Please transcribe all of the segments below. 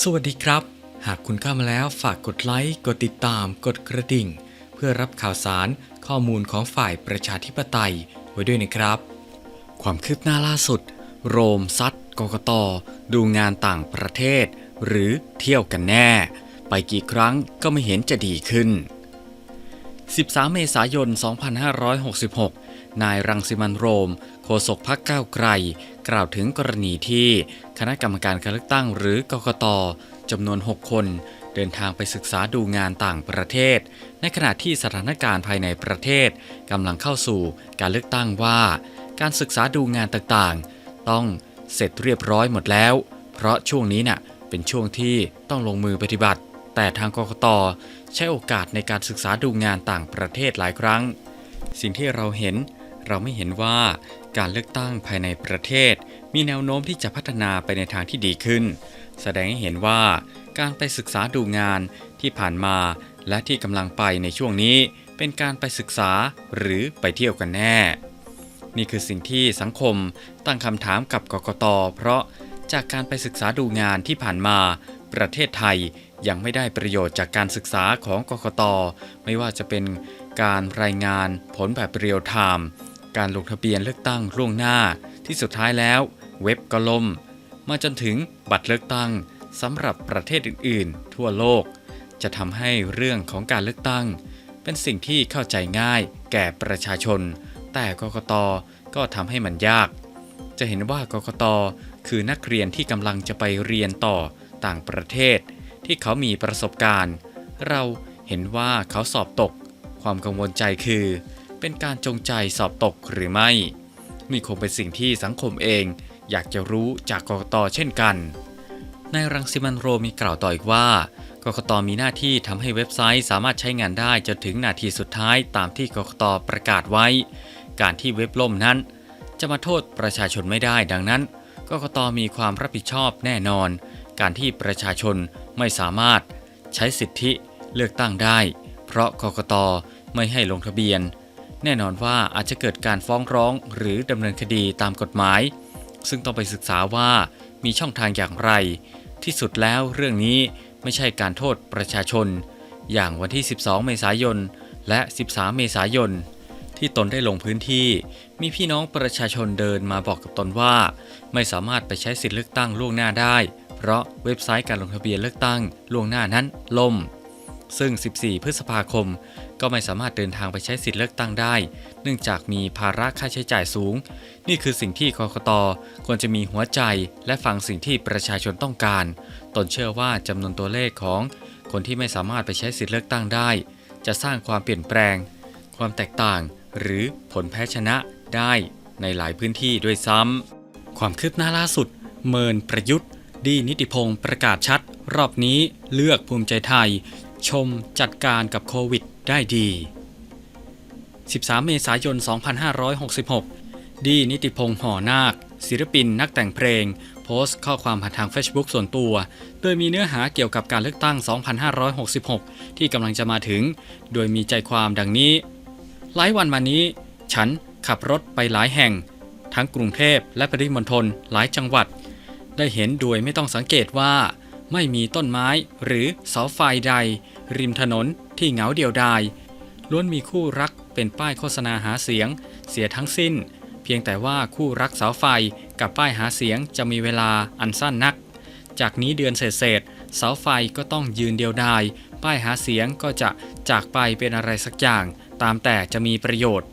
สวัสดีครับ หากคุณเข้ามาแล้วฝากกดไลค์กดติดตาม กดกระดิ่ง เพื่อรับข่าวสารข้อมูลของฝ่ายประชาธิปไตยไว้ด้วยนะครับ ความคืบหน้าล่าสุด โรมซัดกกตดูงานต่างประเทศ หรือเที่ยวกันแน่ ไปกี่ครั้งก็ไม่เห็นจะดีขึ้น 13 เมษายน 2566 นายรังสิมันโรม โฆษกพักก้าวไกล กล่าวถึงกรณีที่คณะกรรมการการเลือกตั้งหรือกกตจำนวน 6 คน เดินทางไปศึกษาดูงานต่างประเทศ ในขณะที่สถานการณ์ภายในประเทศกำลังเข้าสู่การเลือกตั้งว่า การศึกษาดูงานต่างๆ ต้องเสร็จเรียบร้อยหมดแล้ว เพราะช่วงนี้น่ะเป็นช่วงที่ต้องลงมือปฏิบัติ แต่ทางกกต ใช้โอกาสในการศึกษาดูงานต่างประเทศหลายครั้ง สิ่งที่เราเห็นเราไม่เห็นว่าการเลือกตั้งภายในประเทศ มีแนวโน้มที่จะพัฒนาไปในทางที่ดีขึ้น แสดงให้เห็นว่าการไปศึกษาดูงานที่ผ่านมาและที่กำลังไปในช่วงนี้ เป็นการไปศึกษาหรือไปเที่ยวกันแน่ นี่คือสิ่งที่สังคมตั้งคำถามกับกกตเพราะจากการไปศึกษาดูงานที่ผ่านมา ประเทศไทย ยังไม่ได้ประโยชน์จากการศึกษาของกกต ไม่ว่าจะเป็นการรายงานผลแบบเรียลไทม์การลงทะเบียนเลือกตั้งล่วงหน้า ที่สุดท้ายแล้ว เว็บก็ล่ม มาจนถึงบัตรเลือกตั้งสำหรับประเทศอื่น ๆ ทั่วโลก จะทำให้เรื่องของการเลือกตั้ง เป็นสิ่งที่เข้าใจง่ายแก่ประชาชน แต่กกตก็ทำให้มันยาก จะเห็นว่ากกตคือนักเรียนที่กำลังจะไปเรียนต่อต่างประเทศ ที่เขามีประสบการณ์ เราเห็นว่าเขาสอบตก ความกังวลใจคือ เป็นการจงใจสอบตกหรือไม่ นี่คงเป็นสิ่งที่สังคมเอง อยากจะรู้จากกกตเช่นกันนายรังสิมันโรมมีกล่าวต่ออีกว่ากกตมีหน้าที่ทำให้เว็บไซต์สามารถใช้งานได้จนถึงนาทีสุดท้ายตามที่กกตประกาศไว้ การที่เว็บล่มนั้น จะมาโทษประชาชนไม่ได้ดังนั้นกกตมีความรับผิดชอบแน่นอน การที่ประชาชน ไม่สามารถใช้สิทธิเลือกตั้งได้ เพราะกกตไม่ให้ลงทะเบียน แน่นอนว่าอาจจะเกิดการฟ้องร้องหรือดำเนินคดีตามกฎหมาย ซึ่งต้องไปศึกษาว่ามีช่องทางอย่างไร ที่สุดแล้วเรื่องนี้ไม่ใช่การโทษประชาชน อย่างวันที่ 12 เมษายน และ 13 เมษายน ที่ตนได้ลงพื้นที่ มีพี่น้องประชาชนเดินมาบอกกับตนว่า ไม่สามารถไปใช้สิทธิเลือกตั้งล่วงหน้าได้ เพราะเว็บไซต์การลงทะเบียนเลือกตั้งล่วงหน้านั้นล่ม ซึ่ง 14 พฤษภาคม ก็ไม่สามารถเดินทางไปใช้สิทธิเลือกตั้งได้ เนื่องจากมีภาระค่าใช้จ่ายสูง นี่คือสิ่งที่กกตควรจะมีหัวใจและฟังสิ่งที่ประชาชนต้องการ ตนเชื่อว่าจำนวนตัวเลขของคนที่ไม่สามารถไปใช้สิทธิเลือกตั้งได้ จะสร้างความเปลี่ยนแปลง ความแตกต่าง หรือผลแพ้ชนะได้ในหลายพื้นที่ด้วยซ้ำความคืบหน้าล่าสุด เมินประยุทธ์ ดีนิติพงศ์ประกาศชัด รอบนี้เลือกภูมิใจไทย ชมจัดการกับโควิดได้ดี 13 เมษายน 2566 ดีนิติพงศ์ห่อนาค ศิลปินนักแต่งเพลง โพสต์ข้อความผ่านทาง Facebook ส่วนตัว โดยมีเนื้อหาเกี่ยวกับการเลือกตั้ง 2566 ที่กำลังจะมาถึง โดยมีใจความดังนี้ หลายวันมานี้ ฉันขับรถไปหลายแห่ง ทั้งกรุงเทพและปริมณฑลหลายจังหวัด ได้เห็นโดยไม่ต้องสังเกตว่า ไม่มีต้นไม้หรือเสาไฟใด ริมถนนที่เหงาเดียวดายล้วนมีคู่รักเป็นป้ายโฆษณาหาเสียง เสียทั้งสิ้น เพียงแต่ว่าคู่รักเสาไฟกับป้ายหาเสียงจะมีเวลาอันสั้นนัก จากนี้เดือนเศษๆเสาไฟก็ต้องยืนเดียวดาย ป้ายหาเสียงก็จะจากไปเป็นอะไรสักอย่าง ตามแต่จะมีประโยชน์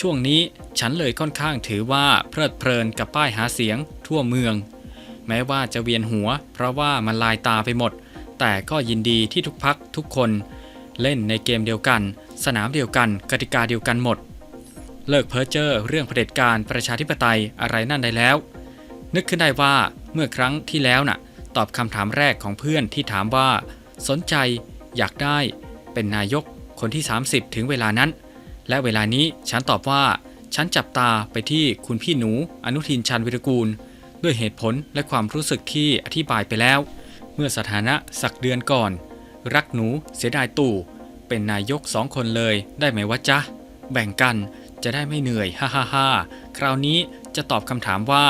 ช่วงนี้ฉันเลยค่อนข้างถือว่าเพลิดเพลินกับป้ายหาเสียงทั่วเมือง แม้ว่าจะเวียนหัว เพราะว่ามันลายตาไปหมด แต่ก็ยินดีที่ทุกพักทุกคน เล่นในเกมเดียวกัน สนามเดียวกัน กติกาเดียวกันหมด เลิกเพ้อเจ้อเรื่องเผด็จการประชาธิปไตยอะไรนั่นได้แล้ว นึกขึ้นได้ว่าเมื่อครั้งที่แล้วน่ะ ตอบคำถามแรกของเพื่อนที่ถามว่า สนใจอยากได้เป็นนายกคนที่ 30 ถึงเวลานั้น และเวลานี้ฉันตอบว่า ฉันจับตาไปที่คุณพี่หนู อนุทินชันวิรกูล ด้วยเหตุผลและความรู้สึกที่อธิบายไปแล้ว เมื่อสถานะสักเดือนก่อน รักหนูเสียดายตู่ เป็นนายกสองคนเลยได้ไหมวะจ๊ะ แบ่งกันจะได้ไม่เหนื่อยฮ่าฮ่าฮ่าคราวนี้จะตอบคำถามว่า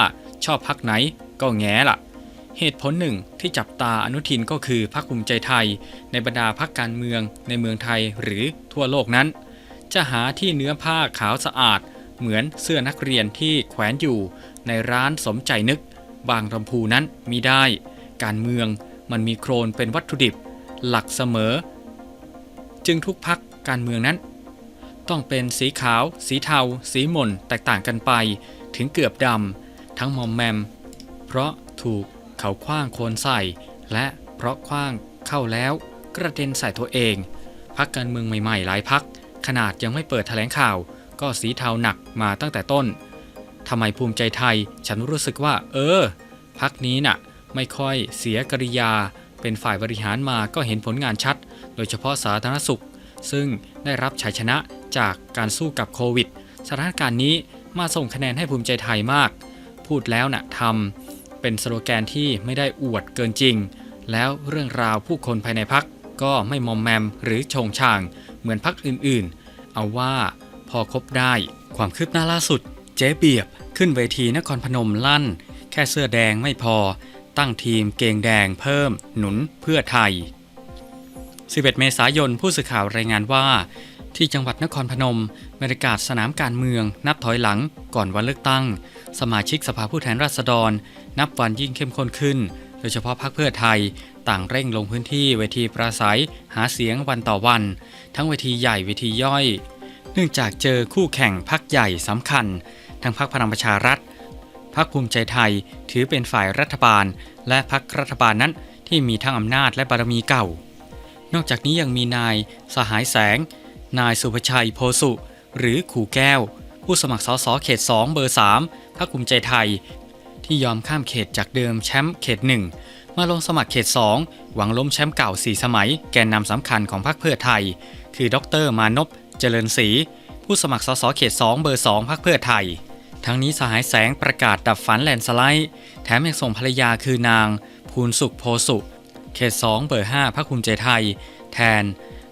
ชอบพักไหนก็แง่ละเหตุผลหนึ่งที่จับตาอนุทินก็คือพรรคภูมิใจไทย ในบรรดาพรรคการเมืองในเมืองไทยหรือทั่วโลกนั้น จะหาที่เนื้อผ้าขาวสะอาด เหมือนเสื้อนักเรียนที่แขวนอยู่ ในร้านสมใจนึก บางลำพูนั้นมีได้ การเมืองมันมีโครนเป็นวัตถุดิบ หลักเสมอ จึงทุกพักการเมืองนั้น ต้องเป็นสีขาว สีเทา สีหม่นแตกต่างกันไป ถึงเกือบดำทั้งมอมแมม เพราะถูกเขาคว้างโคลนใส่ และเพราะคว้างเข้าแล้วกระเด็นใส่ตัวเองพักการเมืองใหม่ๆ หลายพักขนาดยังไม่เปิดแถลงข่าว ก็สีเทาหนักมาตั้งแต่ต้น ทำไมภูมิใจไทย ฉันรู้สึกว่า เออ พักนี้น่ะ ไม่ค่อยเสียกริยา เป็นฝ่ายบริหารมาก็เห็นผลงานชัด โดยเฉพาะสาธารณสุข ซึ่งได้รับชัยชนะจากการสู้กับโควิด สถานการณ์นี้มาส่งคะแนนให้ภูมิใจไทยมาก พูดแล้วนะ่ะทำเป็นสโลแกนที่ไม่ได้อวดเกินจริง แล้วเรื่องราวผู้คนภายในพักก็ไม่มอมแมมหรือโชงช่าง เหมือนพักอื่นๆ เอาว่าพอคบได้ความคืบหน้าล่าสุด เจ๊เบียบขึ้นเวทีนครพนมลั่น แค่เสื้อแดงไม่พอ ตั้งทีมเกงแดงเพิ่ม หนุนเพื่อไทย 11 เมษายนผู้สื่อข่าวรายงานว่า ที่จังหวัดนครพนมบรรยากาศสนามการเมือง นับถอยหลังก่อนวันเลือกตั้ง สมาชิกสภาผู้แทนราษฎร นับวันยิ่งเข้มข้นขึ้น โดยเฉพาะพรรคเพื่อไทยต่างเร่งลงพื้นที่เวทีปราศัย หาเสียงวันต่อวัน ทั้งเวทีใหญ่เวทีย่อย เนื่องจากเจอคู่แข่งพรรคใหญ่สำคัญ ทั้งพรรคพลังประชารัฐพรรคภูมิใจไทยถือเป็นฝ่ายรัฐบาล และพรรครัฐบาลนั้นที่มีทั้งอำนาจและบารมีเก่า นอกจากนี้ยังมีนายสหายแสง นายสุภชัยโพสุ หรือขู่แก้ว ผู้สมัครสสเขต 2 เบอร์ 3พรรคภูมิใจไทย ที่ยอมข้ามเขตจากเดิมแชมป์เขต 1 มาลงสมัครเขต 2 หวังล้มแชมป์เก่า 4 สมัย แกนนำสำคัญของพรรคเพื่อไทย คือดรมานพเจริญศรีผู้สมัครสสเขต 2 เบอร์ 2พรรคเพื่อไทย ทั้งนี้สหายแสงประกาศดับฝันแลนด์สไลด์ แถมยังส่งภรรยาคือนาง ภูนสุขโพสุเขต2เบอร์5พรรคภูมิใจไทย แทน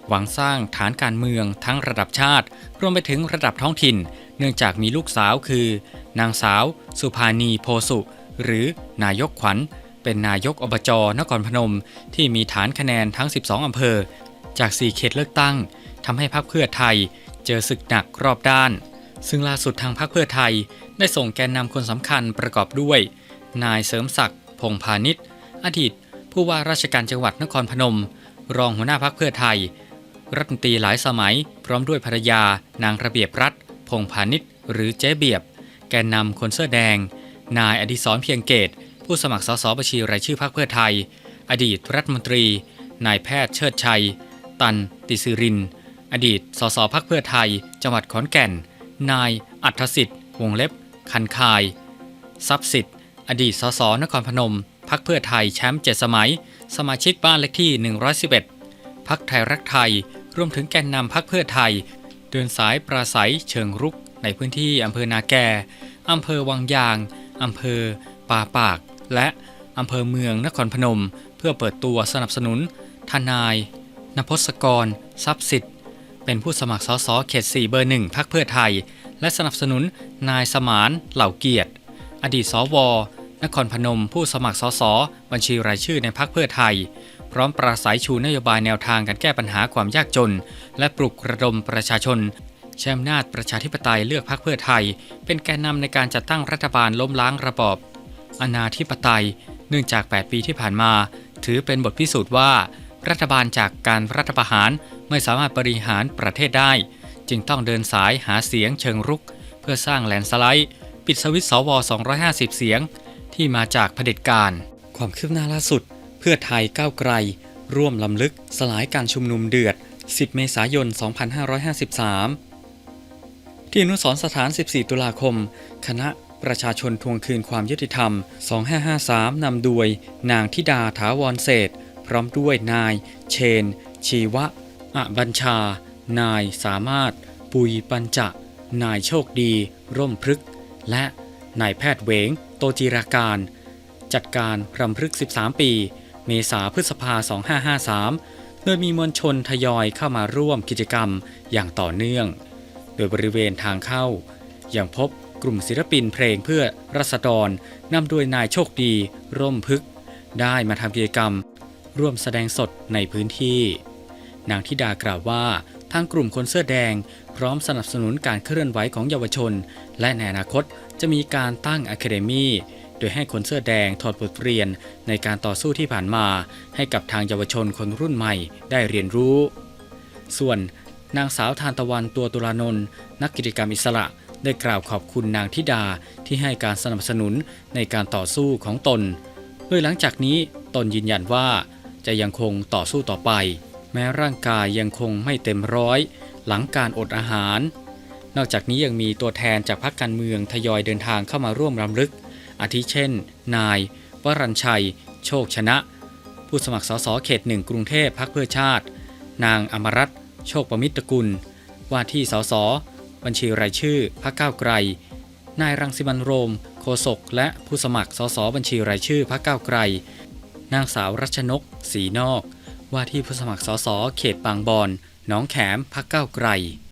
หวังสร้างฐานการเมืองทั้งระดับชาติ รวมไปถึงระดับท้องถิ่น เนื่องจากมีลูกสาวคือ นางสาว สุภานีโพสุ หรือนายกขวัญ เป็นนายกอบจนครพนม ที่มีฐานคะแนนทั้ง 12 อำเภอ จาก 4 เขตเลือกตั้งทำให้พรรคเพื่อไทย เจอศึกหนักรอบด้าน ซึ่งล่าสุดทางพรรคเพื่อไทยได้ส่งแกนนำคนสำคัญประกอบด้วย นายเสริมศักดิ์พงพาณิชย์อดีตผู้ว่าราชการจังหวัดนครพนม รองหัวหน้าพรรคเพื่อไทย รัฐมนตรีหลายสมัย พร้อมด้วยภรรยา นางระเบียบรัฐ พงพาณิชย์หรือเจ๊เบียบ แกนนำคนเสื้อแดง นายอดิศรเพียงเกต ผู้สมัครสสบัญชีรายชื่อพรรคเพื่อไทย อดีตรัฐมนตรี นายแพทย์เชิดชัย ตันติสิริน อดีตสสพักเพื่อไทย จังหวัดขอนแก่น นาย อัธสิทธิ์ วงเล็บ คันคาย ทรัพย์สิทธิ์ อดีตสสนครพนม พักเพื่อไทยแชมป์เจ็ดสมัย สมาชิกบ้านเลขที่ 111 พักไทยรักไทย รวมถึงแกนนำพักเพื่อไทย เดินสายปราศัยเชิงรุก ในพื้นที่อำเภอนาแกอำเภอวังยางอำเภอ ป่าปาก และอำเภอเมืองนครพนม เพื่อเปิดตัวสนับสนุน ทนายนพศกร ทรัพย์สิทธิ เป็นผู้สมัครสสเขต 4 เบอร์1พักเพื่อไทย และสนับสนุนนายสมานเหล่าเกียรติ อดีตสวนครพนม ผู้สมัครสสบัญชีรายชื่อในพักเพื่อไทย พร้อมปราศัยชูนโยบายแนวทางการแก้ปัญหาความยากจน และปลุกระดมประชาชนใช้อำนาจประชาธิปไตยเลือกพักเพื่อไทย เป็นแกนนำในการจัดตั้งรัฐบาลล้มล้างระบอบ อนาธิปไตย เนื่องจาก 8 ปีที่ผ่านมา ถือเป็นบทพิสูจน์ว่า รัฐบาลจากการรัฐประหารไม่สามารถบริหารประเทศได้ จึงต้องเดินสายหาเสียงเชิงรุก เพื่อสร้างแลนสไลด์ ปิดสวิตสว 250 เสียง ที่มาจากเผด็จการ ความคืบหน้าล่าสุด เพื่อไทยก้าวไกล ร่วมลำลึกสลายการชุมนุมเดือด 10 เมษายน 2553 ที่อนุสรสถาน 14 ตุลาคม คณะประชาชนทวงคืนความยุติธรรม 2553 นำโดยนางธิดาถาวรเศษ ร้อมด้วยนาย เชน ชีวะอะบัญชา นายสามารถ ปุยปัญจะ นายโชคดี ร่มพฤกษ์และนายแพทย์เวง โตจิราการ จัดการรำพฤกษ์13 ปี เมษาพฤษภา 2553 โดยมีมวลชนทยอยเข้ามาร่วมกิจกรรมอย่างต่อเนื่อง โดยบริเวณทางเข้ายังพบกลุ่มศิลปินเพลงเพื่อรัษฎรนำโดยนายโชคดี ร่มพึกษ์ได้มาทำกิจกรรม ร่วมแสดงสดในพื้นที่ นางธิดากล่าวว่าทางกลุ่มคนเสื้อแดง พร้อมสนับสนุนการเคลื่อนไหวของเยาวชน และในอนาคตจะมีการตั้งอะคาเดมีโดยให้คนเสื้อแดงถอดบทเรียนในการต่อสู้ที่ผ่านมา ให้กับทางเยาวชนคนรุ่นใหม่ได้เรียนรู้ ส่วนนางสาวทานตะวันตัวตุลานนท์นักกิจกรรมอิสระได้กล่าวขอบคุณนางธิดาที่ให้การสนับสนุนในการต่อสู้ของตน โดยหลังจากนี้ตนยืนยันว่า จะยังคงต่อสู้ต่อไป แม้ร่างกายยังคงไม่เต็มร้อย หลังการอดอาหาร นอกจากนี้ยังมีตัวแทนจากพรรคการเมืองทยอยเดินทางเข้ามาร่วมรำลึก อาทิเช่น นายวรัญชัย โชคชนะ ผู้สมัครสสเขตหนึ่งกรุงเทพพักเพื่อชาติ นางอมรัตนโชคประมิตรกุล ว่าที่สสบัญชีรายชื่อพรรคก้าวไกล นายรังสิมันโรมโฆษกและผู้สมัครสสบัญชีรายชื่อพรรคก้าวไกล นางสาวรัชนกศรีนอก ว่าที่ผู้สมัครสสเขตบางบอนหนองแขม พักเก้าไกล